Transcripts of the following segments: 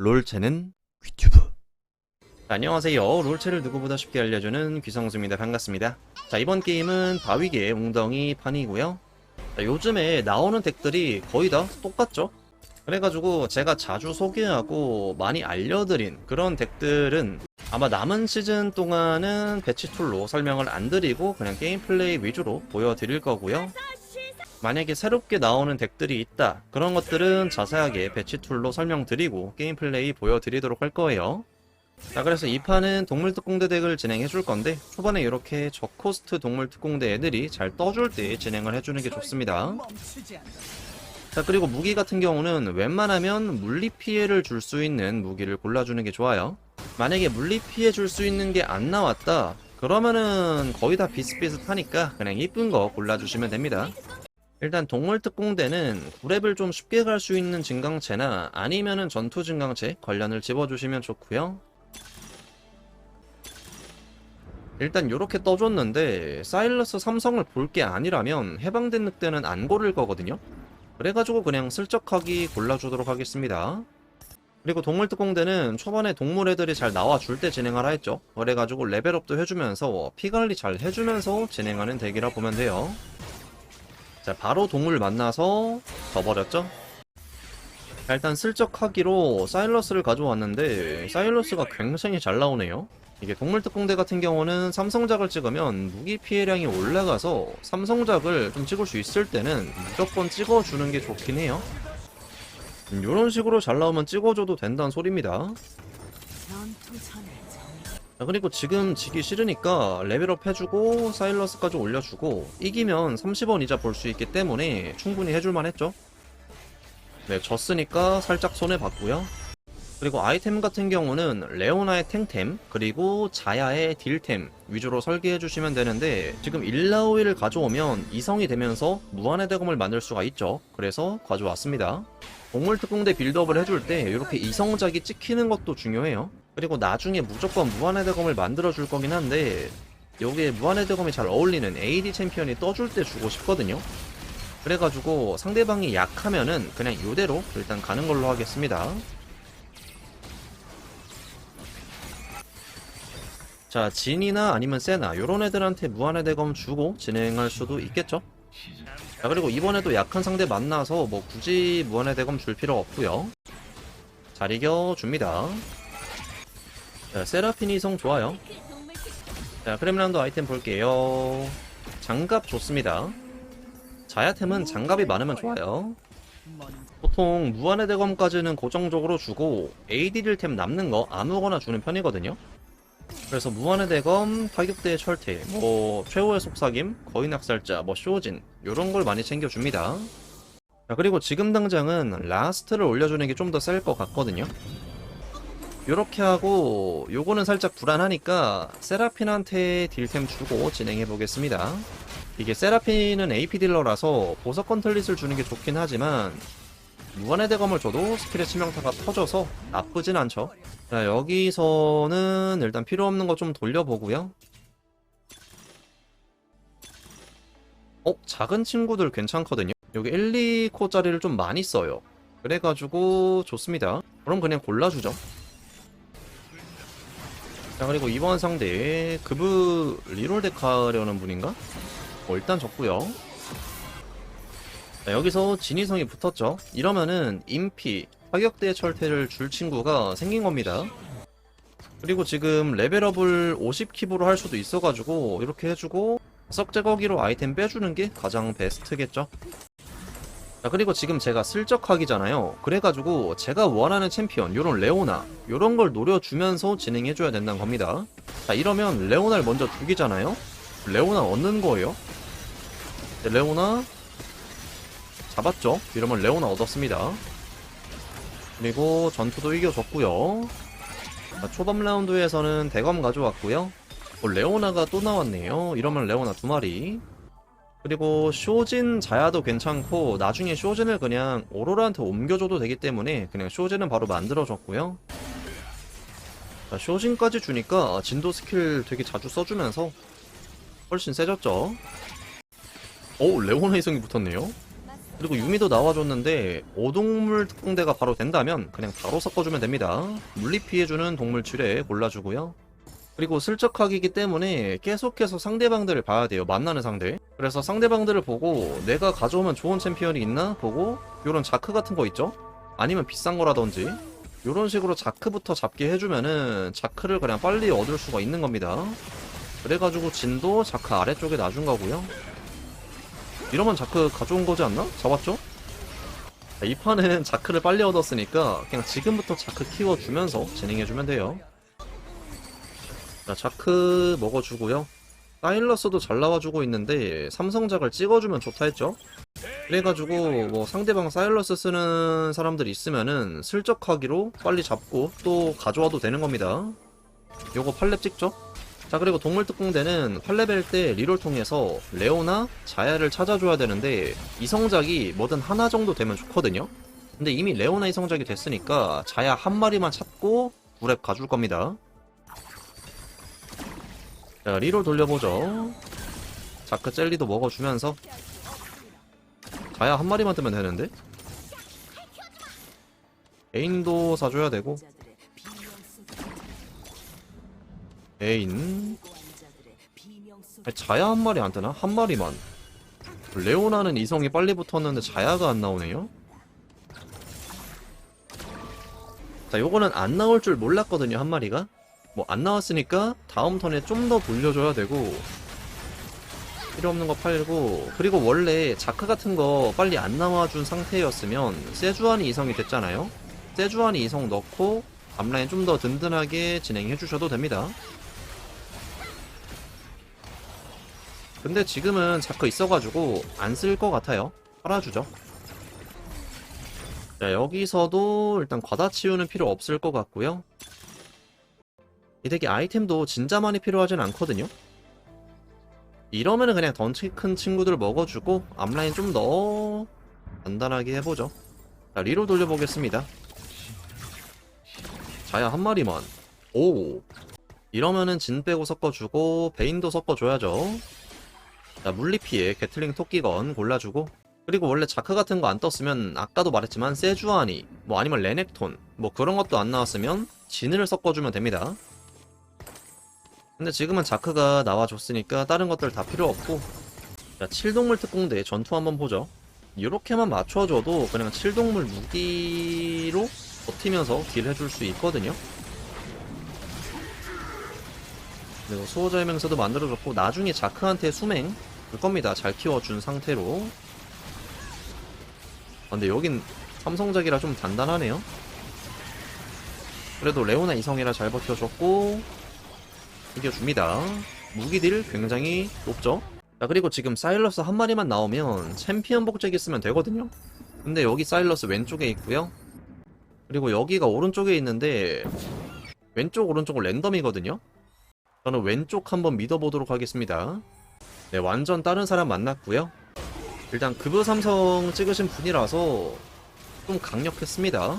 롤체는 귀튜브. 안녕하세요. 롤체를 누구보다 쉽게 알려주는 귀성수입니다. 반갑습니다. 자 이번 게임은 바위계 웅덩이 판이고요. 자, 요즘에 나오는 덱들이 거의 다 똑같죠? 그래가지고 제가 자주 소개하고 많이 알려드린 그런 덱들은 아마 남은 시즌 동안은 배치 툴로 설명을 안 드리고 그냥 게임 플레이 위주로 보여드릴 거고요 만약에 새롭게 나오는 덱들이 있다. 그런 것들은 자세하게 배치 툴로 설명드리고 게임 플레이 보여드리도록 할 거예요. 자 그래서 이 판은 동물 특공대 덱을 진행해 줄 건데 초반에 이렇게 저코스트 동물 특공대 애들이 잘 떠줄 때 진행을 해주는 게 좋습니다. 자 그리고 무기 같은 경우는 웬만하면 물리 피해를 줄 수 있는 무기를 골라주는 게 좋아요. 만약에 물리 피해 줄 수 있는 게 안 나왔다 그러면은 거의 다 비슷비슷하니까 그냥 이쁜 거 골라주시면 됩니다. 일단 동물 특공대는 9렙을 좀 쉽게 갈 수 있는 증강체나 아니면은 전투 증강체 관련을 집어주시면 좋고요. 일단 요렇게 떠줬는데 사일러스 삼성을 볼 게 아니라면 해방된 늑대는 안 고를 거거든요. 그래가지고 그냥 슬쩍하기 골라주도록 하겠습니다 그리고 동물 특공대는 초반에 동물 애들이 잘 나와줄 때 진행하라 했죠. 그래가지고 레벨업도 해주면서 피관리 잘 해주면서 진행하는 덱이라 보면 돼요. 자 바로 동물 만나서 져버렸죠. 자, 일단 슬쩍하기로 사일러스를 가져왔는데 사일러스가 굉장히 잘 나오네요. 이게 동물 특공대 같은 경우는 삼성작을 찍으면 무기 피해량이 올라가서 삼성작을 좀 찍을 수 있을 때는 무조건 찍어주는 게 좋긴 해요. 음, 이런 식으로 잘 나오면 찍어줘도 된다는 소리입니다. 자, 그리고 지금 지기 싫으니까 레벨업 해주고 사일러스까지 올려주고 이기면 30원 이자 볼 수 있기 때문에 충분히 해줄만 했죠? 네 졌으니까 살짝 손해봤고요 그리고 아이템 같은 경우는 레오나의 탱템 그리고 자야의 딜템 위주로 설계해 주시면 되는데 지금 일라오이를 가져오면 이성이 되면서 무한의 대검을 만들 수가 있죠. 그래서 가져왔습니다. 동물 특공대 빌드업을 해줄 때 이렇게 이성작이 찍히는 것도 중요해요. 그리고 나중에 무조건 무한의 대검을 만들어 줄 거긴 한데 여기에 무한의 대검이 잘 어울리는 AD 챔피언이 떠줄 때 주고 싶거든요. 그래가지고 상대방이 약하면은 그냥 이대로 일단 가는 걸로 하겠습니다 자 진이나 아니면 세나 요런 애들한테 무한의 대검 주고 진행할 수도 있겠죠? 자 그리고 이번에도 약한 상대 만나서 뭐 굳이 무한의 대검 줄 필요 없고요. 잘 이겨줍니다. 자 세라핀 이 성 좋아요. 자 크렘란도 아이템 볼게요. 장갑 좋습니다. 자야템은 장갑이 많으면 좋아요. 보통 무한의 대검까지는 고정적으로 주고 AD 딜템 남는 거 아무거나 주는 편이거든요 그래서 무한의 대검, 타격대의 철퇴, 뭐 최후의 속삭임, 거인 학살자, 뭐 쇼진 요런 걸 많이 챙겨줍니다. 자 그리고 지금 당장은 라스트를 올려주는 게 좀 더 셀 것 같거든요. 요렇게 하고 요거는 살짝 불안하니까 세라핀한테 딜템 주고 진행해 보겠습니다. 이게 세라핀은 AP 딜러라서 보석 컨틀릿을 주는 게 좋긴 하지만 무한의 대검을 줘도 스킬의 치명타가 터져서 나쁘진 않죠. 자, 여기서는 일단 필요 없는 거 좀 돌려보고요. 어, 작은 친구들 괜찮거든요. 여기 1, 2코짜리를 좀 많이 써요. 그래가지고 좋습니다. 그럼 그냥 골라주죠. 자, 그리고 이번 상대 그브 리롤 데카려는 분인가? 어, 일단 적고요. 자, 여기서 진이성이 붙었죠. 이러면은 인피, 타격대 철퇴를 줄 친구가 생긴 겁니다. 그리고 지금 레벨업을 50킵으로 할 수도 있어가지고 이렇게 해주고 썩 제거기로 아이템 빼주는 게 가장 베스트겠죠. 자 그리고 지금 제가 슬쩍하기잖아요. 그래가지고 제가 원하는 챔피언 요런 레오나 요런 걸 노려주면서 진행해줘야 된다는 겁니다. 자 이러면 레오나를 먼저 죽이잖아요. 레오나 얻는 거예요. 네, 레오나 잡았죠. 이러면 레오나 얻었습니다. 그리고 전투도 이겨줬고요. 자, 초반 라운드에서는 대검 가져왔고요. 어, 레오나가 또 나왔네요. 이러면 레오나 두 마리. 그리고 쇼진 자야도 괜찮고 나중에 쇼진을 그냥 오로라한테 옮겨줘도 되기 때문에 그냥 쇼진은 바로 만들어줬고요. 자, 쇼진까지 주니까 진도 스킬 되게 자주 써주면서 훨씬 세졌죠. 오 레오나 이성이 붙었네요. 그리고 유미도 나와줬는데 오동물 특공대가 바로 된다면 그냥 바로 섞어주면 됩니다. 물리 피해주는 동물 출에 골라주고요. 그리고 슬쩍하기이기 때문에 계속해서 상대방들을 봐야 돼요. 만나는 상대. 그래서 상대방들을 보고 내가 가져오면 좋은 챔피언이 있나 보고 요런 자크 같은 거 있죠? 아니면 비싼 거라든지 요런 식으로 자크부터 잡게 해주면은 자크를 그냥 빨리 얻을 수가 있는 겁니다. 그래가지고 진도 자크 아래쪽에 놔준 거고요. 이러면 자크 가져온 거지 않나? 잡았죠? 자, 이 판은 자크를 빨리 얻었으니까 그냥 지금부터 자크 키워주면서 진행해주면 돼요. 자, 자크 먹어주고요. 사일러스도 잘 나와주고 있는데 삼성작을 찍어주면 좋다 했죠? 그래가지고 뭐 상대방 사일러스 쓰는 사람들이 있으면은 슬쩍하기로 빨리 잡고 또 가져와도 되는 겁니다. 요거 팔렙 찍죠? 자 그리고 동물특공대는 8레벨 때 리롤 통해서 레오나 자야를 찾아줘야 되는데 이 성작이 뭐든 하나 정도 되면 좋거든요. 근데 이미 레오나 이 성작이 됐으니까 자야 한 마리만 찾고 9렙 가줄 겁니다. 자 리롤 돌려보죠. 자크 젤리도 먹어주면서 자야 한 마리만 뜨면 되는데? 에인도 사줘야 되고 에인. 아니, 자야 한 마리 안 뜨나? 한 마리만. 레오나는 이성이 빨리 붙었는데 자야가 안 나오네요? 자 요거는 안 나올 줄 몰랐거든요 한 마리가. 뭐 안 나왔으니까 다음 턴에 좀더 돌려줘야 되고 필요 없는 거 팔고 그리고 원래 자크 같은 거 빨리 안 나와준 상태였으면 세주안이 이성이 됐잖아요? 세주안이 이성 넣고 앞라인 좀 더 든든하게 진행해 주셔도 됩니다 근데 지금은 자크 있어가지고 안 쓸 것 같아요. 팔아주죠. 자, 여기서도 일단 과다치우는 필요 없을 것 같고요. 이 덱이 아이템도 진짜 많이 필요하진 않거든요. 이러면은 그냥 덩치 큰 친구들 먹어주고 앞라인 좀 더 간단하게 해보죠. 자, 리로 돌려보겠습니다. 자야 한 마리만. 오. 이러면은 진 빼고 섞어주고 베인도 섞어줘야죠. 자, 물리피해 게틀링 토끼건 골라주고 그리고 원래 자크 같은 거 안 떴으면 아까도 말했지만 세주아니 뭐 아니면 레넥톤 뭐 그런 것도 안 나왔으면 진을 섞어주면 됩니다. 근데 지금은 자크가 나와줬으니까 다른 것들 다 필요 없고 자, 칠동물 특공대 전투 한번 보죠. 이렇게만 맞춰줘도 그냥 칠동물 무기로 버티면서 딜 해줄 수 있거든요. 그리고 수호자의 명서도 만들어줬고 나중에 자크한테 수맹 줄 겁니다. 잘 키워준 상태로. 아, 근데 여긴 삼성작이라 좀 단단하네요. 그래도 레오나 이성이라 잘 버텨줬고 이겨줍니다. 무기딜 굉장히 높죠. 자 그리고 지금 사일러스 한 마리만 나오면 챔피언 복제기 쓰면 되거든요. 근데 여기 사일러스 왼쪽에 있고요. 그리고 여기가 오른쪽에 있는데 왼쪽 오른쪽은 랜덤이거든요. 저는 왼쪽 한번 믿어보도록 하겠습니다. 네, 완전 다른 사람 만났고요. 일단 급여 삼성 찍으신 분이라서 좀 강력했습니다.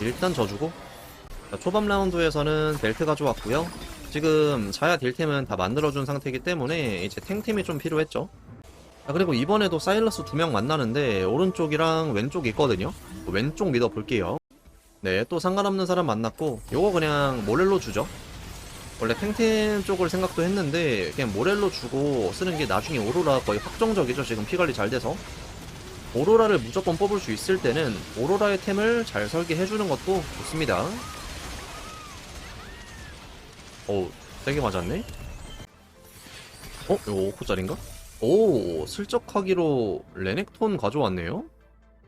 일단 져주고 자, 초반 라운드에서는 벨트 가져왔고요. 지금 자야 딜템은 다 만들어준 상태이기 때문에 이제 탱템이 좀 필요했죠. 자, 그리고 이번에도 사일러스 두 명 만나는데 오른쪽이랑 왼쪽 있거든요. 왼쪽 믿어볼게요. 네, 또 상관없는 사람 만났고 요거 그냥 모렐로 주죠. 원래 탱템 쪽을 생각도 했는데 그냥 모렐로 주고 쓰는 게 나중에 오로라 거의 확정적이죠. 지금 피관리 잘 돼서. 오로라를 무조건 뽑을 수 있을 때는 오로라의 템을 잘 설계해주는 것도 좋습니다. 어우 세게 맞았네? 어? 이거 5코짜린가? 오 슬쩍하기로 레넥톤 가져왔네요.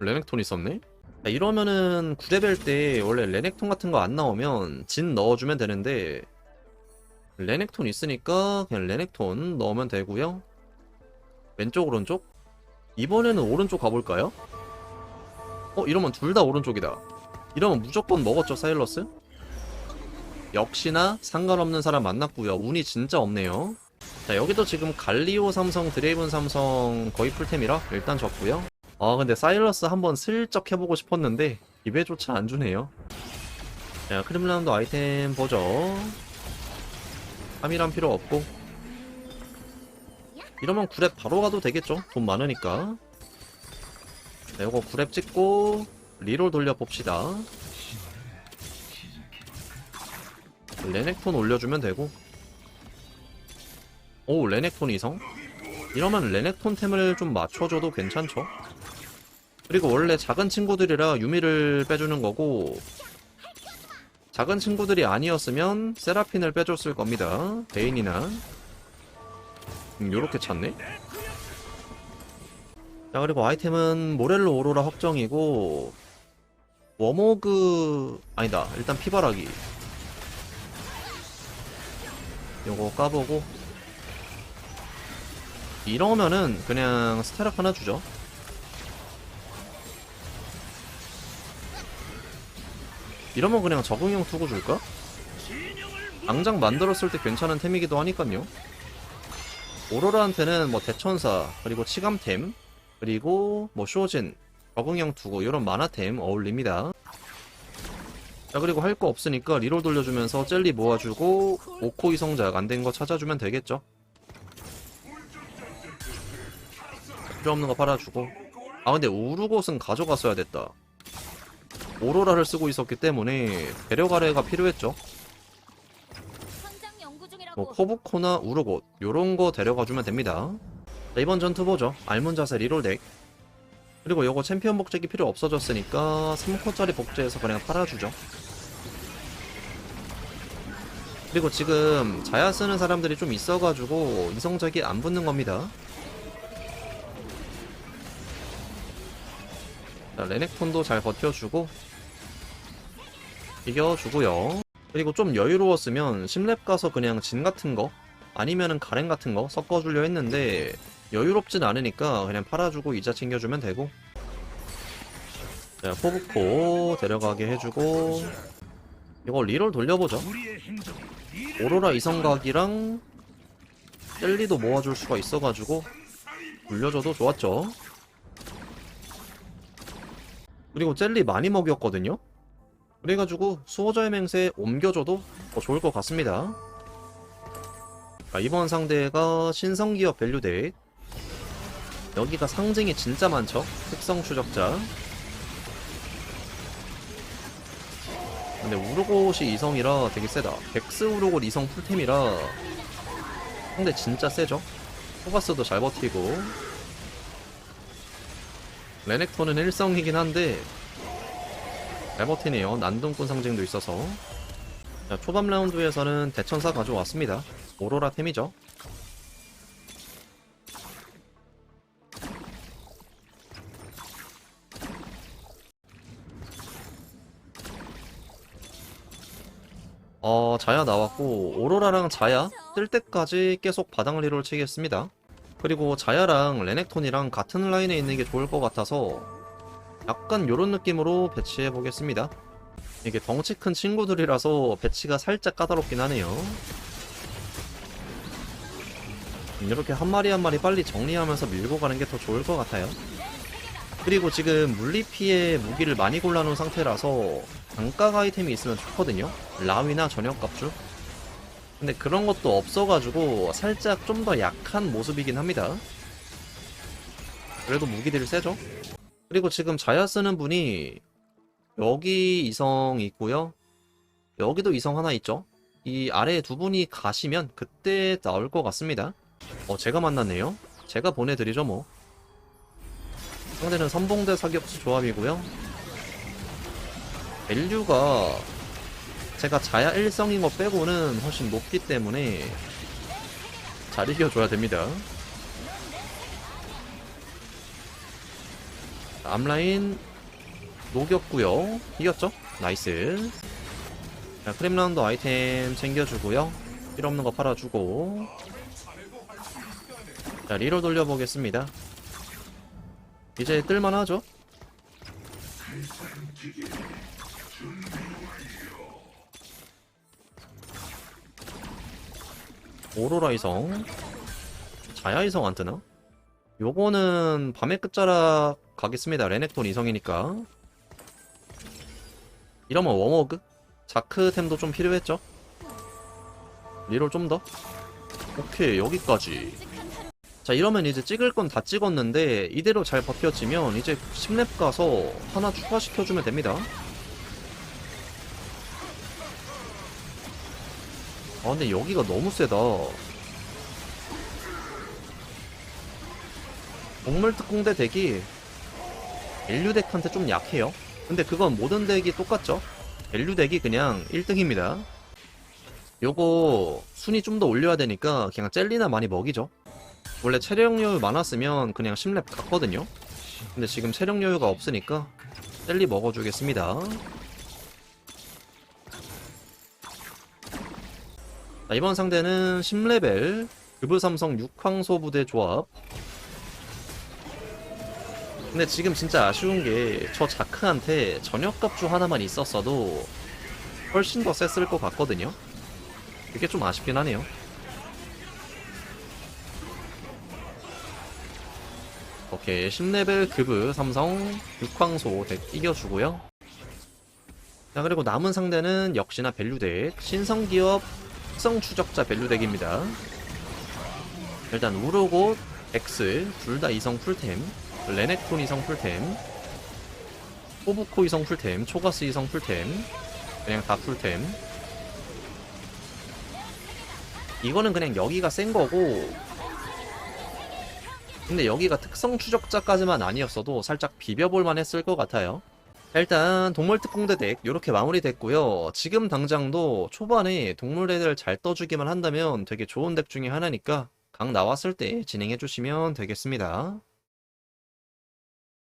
레넥톤 있었네? 자, 이러면은 9레벨 때 원래 레넥톤 같은 거 안 나오면 진 넣어주면 되는데 레넥톤 있으니까 그냥 레넥톤 넣으면 되고요. 왼쪽 오른쪽? 이번에는 오른쪽 가볼까요? 어 이러면 둘 다 오른쪽이다. 이러면 무조건 먹었죠 사일러스? 역시나 상관없는 사람 만났고요. 운이 진짜 없네요. 자 여기도 지금 갈리오 삼성, 드레이븐 삼성 거의 풀템이라 일단 졌고요. 아 근데 사일러스 한번 슬쩍 해보고 싶었는데 입에조차 안 주네요. 자 크림라운드 아이템 보죠. 3이란 필요 없고. 이러면 9렙 바로 가도 되겠죠? 돈 많으니까. 자, 요거 9렙 찍고 리롤 돌려봅시다. 레넥톤 올려주면 되고. 오 레넥톤 이성? 이러면 레넥톤 템을 좀 맞춰줘도 괜찮죠? 그리고 원래 작은 친구들이라 유미를 빼주는 거고 작은 친구들이 아니었으면 세라핀을 빼줬을 겁니다. 베인이나. 음, 요렇게 찼네? 자 그리고 아이템은 모렐로 오로라 확정이고 워모그 아니다. 일단 피바라기. 요거 까보고. 이러면은 그냥 스타락 하나 주죠 이러면 그냥 적응형 투구 줄까? 당장 만들었을 때 괜찮은 템이기도 하니깐요. 오로라한테는 뭐 대천사 그리고 치감템 그리고 뭐 쇼진 적응형 투구 이런 만화템 어울립니다. 자 그리고 할 거 없으니까 리롤 돌려주면서 젤리 모아주고 오코 이 성작 안 된 거 찾아주면 되겠죠? 필요 없는 거 팔아주고. 아 근데 우르곳은 가져갔어야 됐다 오로라를 쓰고 있었기 때문에 배려가래가 필요했죠. 뭐 코브코나 우르곳 요런 거 데려가주면 됩니다. 자, 이번 전투 보죠. 알문자세 리롤 덱. 그리고 요거 챔피언 복제기 필요 없어졌으니까 3코짜리 복제해서 그냥 팔아주죠. 그리고 지금 자야 쓰는 사람들이 좀 있어가지고 이성작이 안 붙는 겁니다. 자, 레넥톤도 잘 버텨주고 이겨주고요. 그리고 좀 여유로웠으면 심랩 가서 그냥 진 같은 거 아니면은 가렌 같은 거 섞어주려 했는데 여유롭진 않으니까 그냥 팔아주고 이자 챙겨주면 되고. 자 포브코 데려가게 해주고. 이거 리롤 돌려보죠. 오로라 이성각이랑 젤리도 모아줄 수가 있어가지고 돌려줘도 좋았죠. 그리고 젤리 많이 먹였거든요 그래가지고 수호자의 맹세에 옮겨줘도 더 좋을 것 같습니다. 자, 이번 상대가 신성기업 밸류덱. 여기가 상징이 진짜 많죠? 특성 추적자. 근데 우르곳이 이성이라 되게 세다. 백스 우르곳 이성 풀템이라 상대 진짜 세죠? 포바스도 잘 버티고 레넥톤은 일성이긴 한데 잘 버티네요. 난동꾼 상징도 있어서. 자, 초반 라운드에서는 대천사 가져왔습니다. 오로라 템이죠. 어, 자야 나왔고, 오로라랑 자야 뜰 때까지 계속 바닥 리롤 치겠습니다. 그리고 자야랑 레넥톤이랑 같은 라인에 있는 게 좋을 것 같아서 약간 요런 느낌으로 배치해 보겠습니다. 이게 덩치 큰 친구들이라서 배치가 살짝 까다롭긴 하네요. 이렇게 한 마리 한 마리 빨리 정리하면서 밀고 가는 게 더 좋을 것 같아요. 그리고 지금 물리피해 무기를 많이 골라놓은 상태라서 단가 아이템이 있으면 좋거든요. 라위나 전역갑주. 근데 그런 것도 없어가지고 살짝 좀 더 약한 모습이긴 합니다. 그래도 무기들이 세죠? 그리고 지금 자야 쓰는 분이 여기 이성 있고요. 여기도 이성 하나 있죠. 이 아래에 두 분이 가시면 그때 나올 것 같습니다. 어, 제가 만났네요. 제가 보내드리죠, 뭐. 상대는 선봉대 사격수 조합이고요. 밸류가 제가 자야 1성인 거 빼고는 훨씬 높기 때문에 잘 이겨줘야 됩니다. 앞라인 녹였고요 이겼죠? 나이스 자 크림라운드 아이템 챙겨주고요 필요 없는 거 팔아주고 자 리롤 돌려보겠습니다 이제 뜰만하죠? 오로라 이성 자야 이성 안 뜨나? 요거는 밤의 끝자락 가겠습니다. 레넥톤 이성이니까. 이러면 워머그? 자크템도 좀 필요했죠? 리롤 좀 더? 오케이, 여기까지. 자 이러면 이제 찍을 건 다 찍었는데 이대로 잘 버텨지면 이제 10렙 가서 하나 추가시켜주면 됩니다 아 근데 여기가 너무 세다 동물특공대 덱이 엘류 덱한테 좀 약해요. 근데 그건 모든 덱이 똑같죠? 엘류 덱이 그냥 1등입니다. 요거 순위 좀 더 올려야 되니까 그냥 젤리나 많이 먹이죠. 원래 체력 여유 많았으면 그냥 10렙 갔거든요. 근데 지금 체력 여유가 없으니까 젤리 먹어주겠습니다. 자, 이번 상대는 10레벨 급부삼성 6황소 부대 조합 근데 지금 진짜 아쉬운 게 저 자크한테 전역갑주 하나만 있었어도 훨씬 더 셌을 것 같거든요. 그게 좀 아쉽긴 하네요. 오케이 10레벨 급브 삼성 6황소 덱 이겨주고요. 자 그리고 남은 상대는 역시나 밸류덱 신성기업 특성 추적자 밸류덱입니다. 일단 우르고 X 둘 다 이성 풀템 레넥톤 이성 풀템 호부코 이성 풀템 초가스 이성 풀템 그냥 다 풀템. 이거는 그냥 여기가 센 거고 근데 여기가 특성 추적자까지만 아니었어도 살짝 비벼볼만 했을 것 같아요. 일단 동물특공대 덱 이렇게 마무리됐고요. 지금 당장도 초반에 동물애들 잘 떠주기만 한다면 되게 좋은 덱 중에 하나니까 강 나왔을 때 진행해 주시면 되겠습니다